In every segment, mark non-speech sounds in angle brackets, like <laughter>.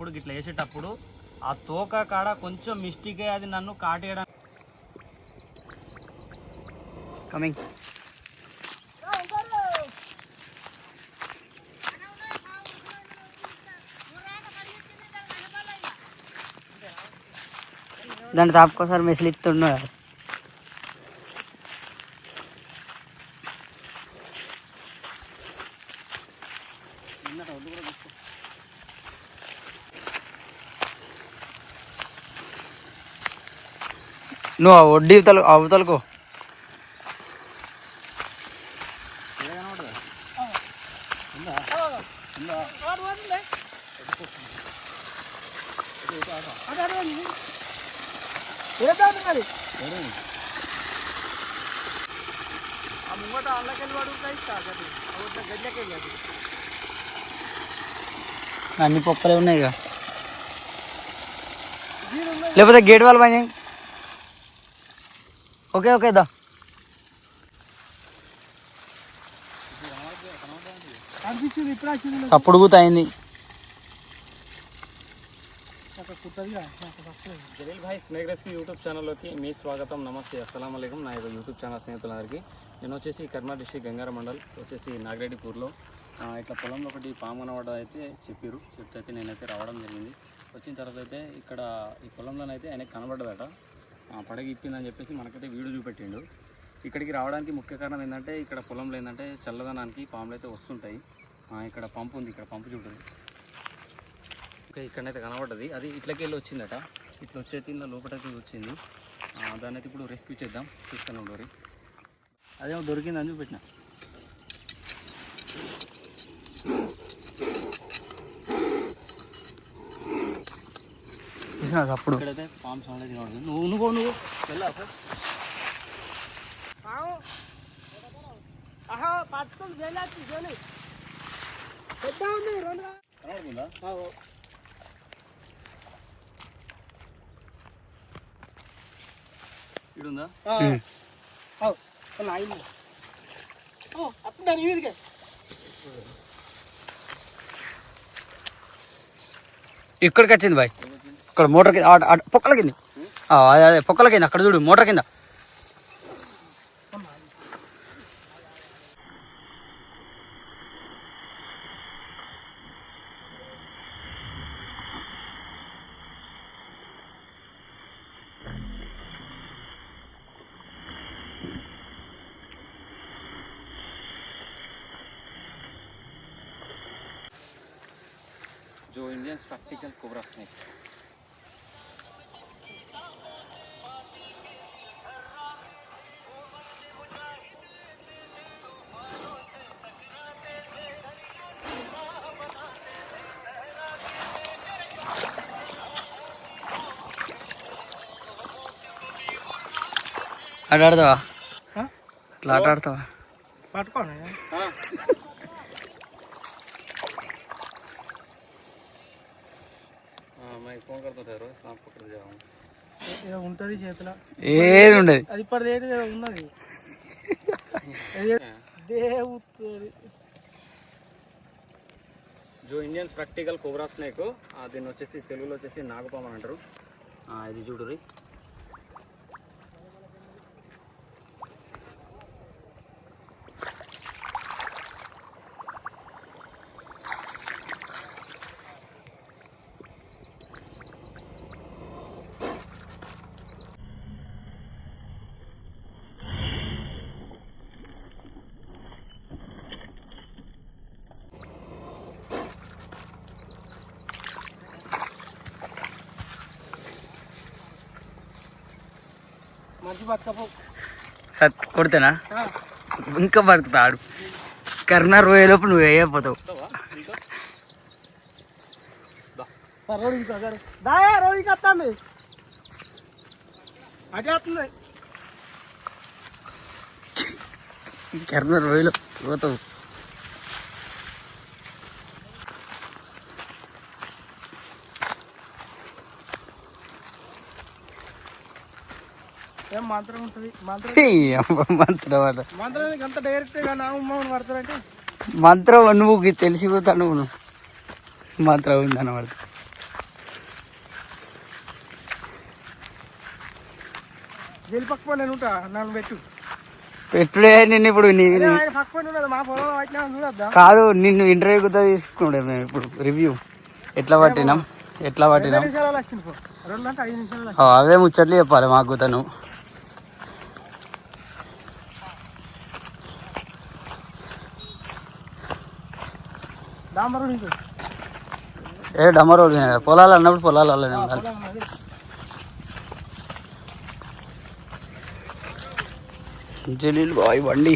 ఇప్పుడు ఇట్లా వేసేటప్పుడు ఆ తోక కాడ కొంచెం మిస్టేక్ అది నన్ను కాటేయడం. కమింగ్ దాంట్లో తాపుకోసారి మెసిల్ ఇస్తున్నాడు నువ్వు ఆ వడ్డీ అవతల అవతలకు అన్ని పొక్కలే ఉన్నాయి ఇక లేకపోతే గేట్ వాళ్ళు పని చేయి. ఓకే ఓకే దా. సప్పుడు కూత Jaleel bhai snake rescue YouTube ఛానల్లోకి మీ స్వాగతం. నమస్తే. అస్సలం అయికం నా యొక్క యూట్యూబ్ ఛానల్ స్నేహితులందరికీ. నేను వచ్చేసి కర్మా డిస్టిక్ గంగార మండల్ వచ్చేసి నాగిరెడ్డిపూర్లో. ఇట్లా పొలంలో ఒకటి పాము కనబడ్డ అయితే చెప్పారు చెప్తే అయితే నేనైతే రావడం జరిగింది. వచ్చిన తర్వాత అయితే ఇక్కడ ఈ పొలంలోనైతే ఆయనకి కనబడ్డదట. పడగ ఇప్పిందని చెప్పేసి మనకైతే వీడియో చూపెట్టిండు. ఇక్కడికి రావడానికి ముఖ్య కారణం ఏంటంటే ఇక్కడ పొలంలో ఏంటంటే చల్లదనానికి పాములు అయితే వస్తుంటాయి. ఇక్కడ పంపు ఉంది ఇక్కడ పంపు చూడండి ఓకే ఇక్కడైతే కనబడ్డది. అది ఇట్లకి వెళ్ళి వచ్చిందట. ఇట్లా వచ్చేది ఇలా లోపలికి వచ్చింది. దాన్ని అయితే ఇప్పుడు రెస్క్యూ చేద్దాం. చూస్తాను డోరీ. అదేమో దొరికిందని చూపెట్టిన. అప్పుడు. అయితే కనబడుతుంది నువ్వు నువ్వు నువ్వు. వెళ్ళా సార్ కనబడుతుందా ఇడుందా? ఇక్కడికి వచ్చింది బాయ్. ఇక్కడ మోటార్ కింద ఆడ- ఆడ- పొక్కల కింద ఆ, అదే అదే పొక్కల కింద అక్కడ చూడు మోటార్ కింద जो इंडियन प्रैक्टिकल कोबरा स्नेक ఆడతావా అట్లా ఆట ఆడతావా? ఏది ఉండదు? అది <laughs> జో ఇండియన్స్ ప్రాక్టికల్ కోబ్రా స్నేక్. దీన్ని వచ్చేసి తెలుగులో వచ్చేసి నాగపామ అంటారు. ఇది చూడురి సత్ కొడితేనా? ఇంకా బతుకుతా ఆడు. కర్ణ రోయేలోపు నువ్వు వేయకపోతావు కర్ణ రోయలో పోతావు. మంత్రం నువ్వు తెలిసి అట మంత్రం నువ్వు నువ్వు మంత్రం ఉందని పడతా పెట్టుడే నిన్ను ఇప్పుడు కాదు నిన్ను ఇంటర్వ్యూ కూడా తీసుకున్నాడు మేము ఇప్పుడు రివ్యూ. ఎట్లా పట్టినాం? ఎట్లా పట్టినాం? అవే ముచ్చట్లు చెప్పాలి మాకు తను ఏ డమ్మర్ రోడ్ పొలాలు అన్నప్పుడు పొలాలు అలానే ఉండాలి. జలీల్ బాయ్ బండి.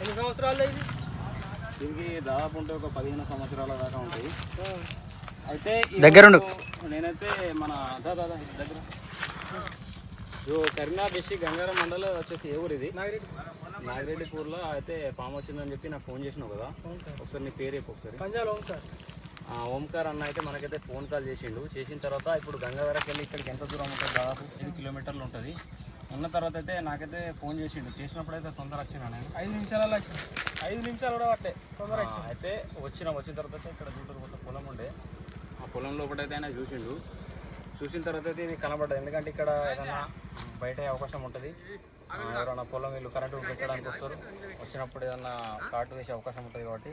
ఎన్ని సంవత్సరాలు ఇది దీనికి దాదాపు ఉంటే ఒక పదిహేను సంవత్సరాల దాకా ఉంటాయి. అయితే. రోజు నేనైతే మన దాదా దగ్గర. కరీంనగర్ డిస్టిక్ గంగారం మండలం వచ్చేసి ఏ ఊరు ఇది నాగిరెడ్డిపూర్లో అయితే పాము వచ్చిందని చెప్పి నాకు ఫోన్ చేసినావు కదా. ఒకసారి నీ పేరు చెప్పు ఒకసారి. ఓంకార్ అన్న అయితే మనకైతే ఫోన్ కాల్ చేసిండు. చేసిన తర్వాత ఇప్పుడు గంగావరకు వెళ్ళి ఇక్కడికి ఎంత దూరం ఉంటుంది? దాదాపు ఐదు కిలోమీటర్లు ఉంటుంది. ఉన్న తర్వాత అయితే నాకైతే ఫోన్ చేసిండు. చేసినప్పుడు అయితే తొందర వచ్చినా నేను ఐదు నిమిషాలలో ఐదు నిమిషాలు కూడా పట్టే. తొందర అయితే వచ్చిన వచ్చిన తర్వాత అయితే ఇక్కడ చూడరు కొంత పొలం ఉండే. ఆ పొలం లోపల అయితే ఆయన చూసిండు. చూసిన తర్వాత అయితే ఇది కనబడ్డది. ఎందుకంటే ఇక్కడ ఏదైనా బయట అవకాశం ఉంటుంది. ఎవరైనా పొలం వీళ్ళు కరెంటు పెట్టడానికి వస్తారు. వచ్చినప్పుడు ఏదన్నా కాటు వేసే అవకాశం ఉంటుంది కాబట్టి.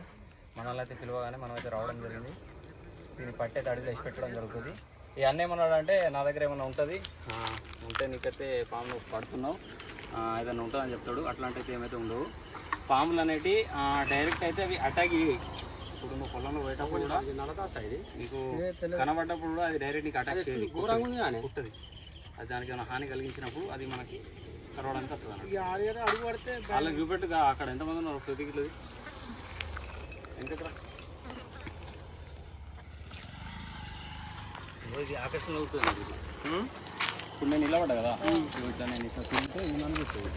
మనల్ని అయితే పిలవగానే మనం అయితే రావడం జరిగింది. దీన్ని పట్టేది అడిగి వేసి పెట్టడం జరుగుతుంది. ఈ అన్న ఏమన్నాడు అంటే నా దగ్గర ఏమైనా ఉంటుంది? ఉంటే నీకైతే పాములు పడుతున్నావు. ఏదైనా ఉంటుందని చెప్తాడు. అట్లాంటివి ఏమైతే ఉండవు. పాములు అనేటి డైరెక్ట్ అయితే అవి అటాక్ ఇప్పుడు నువ్వు పొలంలో పోయేటప్పుడు కూడా నీకు కనబడ్డప్పుడు కూడా అది డైరెక్ట్ నీకు అటాక్ చేయదు. కుట్టది. అది దానికి ఏమైనా హాని కలిగించినప్పుడు అది మనకి కరవడానికి వస్తుంది వాళ్ళకి చూపెట్టుగా అక్కడ ఎంతమంది ఉన్నారు ఇది ఆకర్షణ అవుతుంది. ఇప్పుడు నేను నిలబడ్డా కదా? ఇట్లా నేను ఇట్లా తిరిగితే ఇది నన్ను చూస్తుంది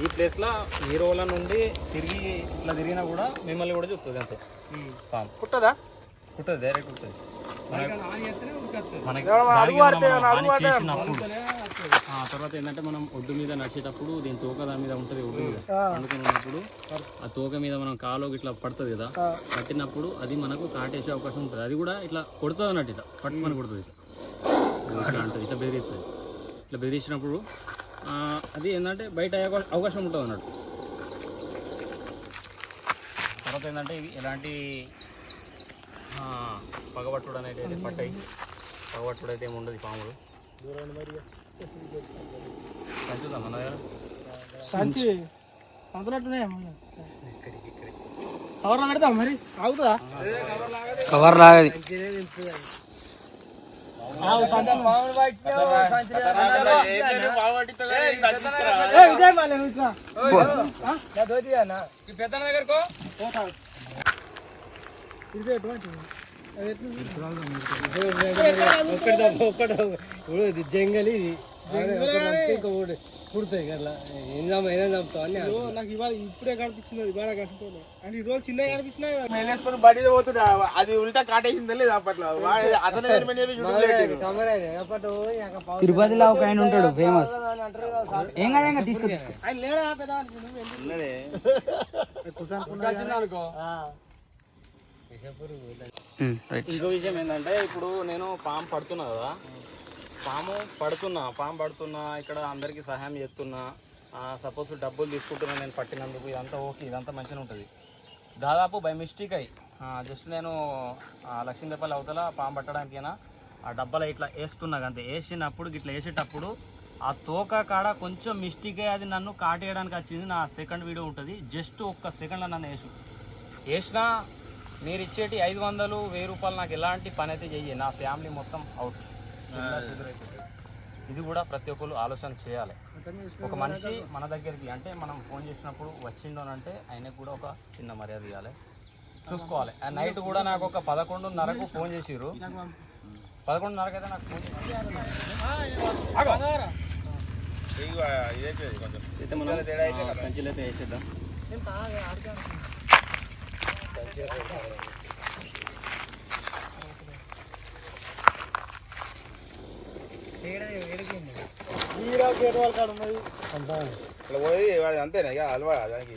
ఈ ప్లేస్లో హీరోల నుండి తిరిగి ఇట్లా తిరిగినా కూడా మిమ్మల్ని కూడా చూస్తుంది అంతే. పాము పుట్టదా కుట్టదు? డైరెక్ట్ కుట్టదు. మనకి తర్వాత ఏంటంటే మనం ఒడ్డు మీద నడిచేటప్పుడు దీని తోక దాని మీద ఉంటుంది ఒడ్డు మీద. ఆ. అందుకని ఉన్నప్పుడు ఆ తోక మీద మనం కాలో ఇట్లా పడుతుంది కదా. పట్టినప్పుడు అది మనకు కాటేసే అవకాశం ఉంటుంది. అది కూడా ఇట్లా కొడుతుంది అన్నట్టు ఇట్లా. పట్టుమని కొడుతుంది ఇట్లా. ఇట్లా ఉంటుంది ఇట్లా బెదిరిస్తుంది. ఇట్లా బెదిరించినప్పుడు అది ఏంటంటే బయట అవకాశం ఉంటుంది అన్నట్టు. తర్వాత ఏంటంటే ఇవి ఎలాంటి ఆ, పగబట్టుడు అనేది అయితే పట్టాయి. పగబట్టుడు అయితే ఏమి ఉండదు పాములు. పంచుదాం అందునట్టునే కవర్లో పెడతాం మరి ఆగుతుందా కవర్ లాగది జంగలి ఇది కదా ఏం చంపుతావు అని నాకు ఇవాళ ఇప్పుడే కనిపిస్తుంది బాగా కనిపిస్తుంది అంటే ఈ రోజు చిన్నగా కనిపించినా బడి పోతున్నా అది ఉల్టా కాటేసింది లేదు అప్పట్లో? తిరుపతిలో ఒక ఆయన ఉంటాడు ఫేమస్ ఏం కదా ఇంకా ఆయన లేడా అనుకో. ఇంకో విషయం ఏంటంటే ఇప్పుడు నేను పాము పడుతున్నా కదా పాము పడుతున్నా పాము పడుతున్నా ఇక్కడ అందరికీ సహాయం చేస్తున్నా. సపోజ్ డబ్బులు తీసుకుంటున్నా నేను పట్టినందుకు ఇదంతా ఓకే ఇదంతా మంచిగా ఉంటుంది. దాదాపు బై మిస్టేక్ అయ్యి జస్ట్ నేను ఆ, లక్ష్మీదేపల్లి అవతల పాము పట్టడానికైనా ఆ డబ్బాలో ఇట్లా వేస్తున్నా అంతే. వేసినప్పుడు ఇట్లా వేసేటప్పుడు ఆ తోక కాడ కొంచెం మిస్టేక్ అయ్యి అది నన్ను కాటేయడానికి వచ్చింది. నా సెకండ్ వీడియో ఉంటుంది. జస్ట్ ఒక్క సెకండ్లో నన్ను వేసు. వేసినా మీరు ఇచ్చేటి ఐదు వందలు వెయ్యి రూపాయలు నాకు ఎలాంటి పని అయితే చెయ్యి. నా ఫ్యామిలీ మొత్తం అవుట్ ఇది కూడా ప్రతి ఒక్కరు ఆలోచన చేయాలి. ఒక మనిషి మన దగ్గరికి అంటే మనం ఫోన్ చేసినప్పుడు వచ్చిండోనంటే ఆయనకు కూడా ఒక చిన్న మర్యాద ఇవ్వాలి చూసుకోవాలి. ఆ నైట్ కూడా నాకు ఒక పదకొండున్నరకు ఫోన్ చేసిర్రు. పదకొండున్నరకు అయితే నాకు ఫోన్ చేసి అయితే మనం ఆ, సంచిలో అయితే వేసేద్దాం. అంతేనా? ఇక అలవాడు దానికి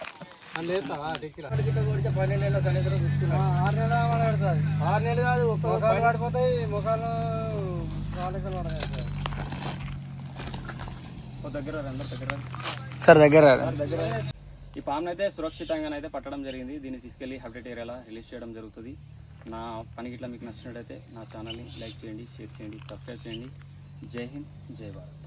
పన్నెండు నెలల సన్నిధిలో చూసుకున్నాం. ఆరు నెలల ఆరు నెలలు కాదు ముఖాలు పడిపోతాయి ముఖాలు కాళ్ళకి పడతాయి. ఒక దగ్గర. సార్ దగ్గర దగ్గర ఈ పామును అయితే సురక్షితంగానైతే పట్టడం జరిగింది. దీన్ని తీసుకెళ్ళి హబిటెట్ ఏరియాలో రిలీజ్ చేయడం జరుగుతుంది. నా పని గిట్లా మీకు నచ్చినట్టయితే నా ఛానల్ని లైక్ చేయండి షేర్ చేయండి సబ్స్క్రైబ్ చేయండి. జై హింద్ జై భారత్.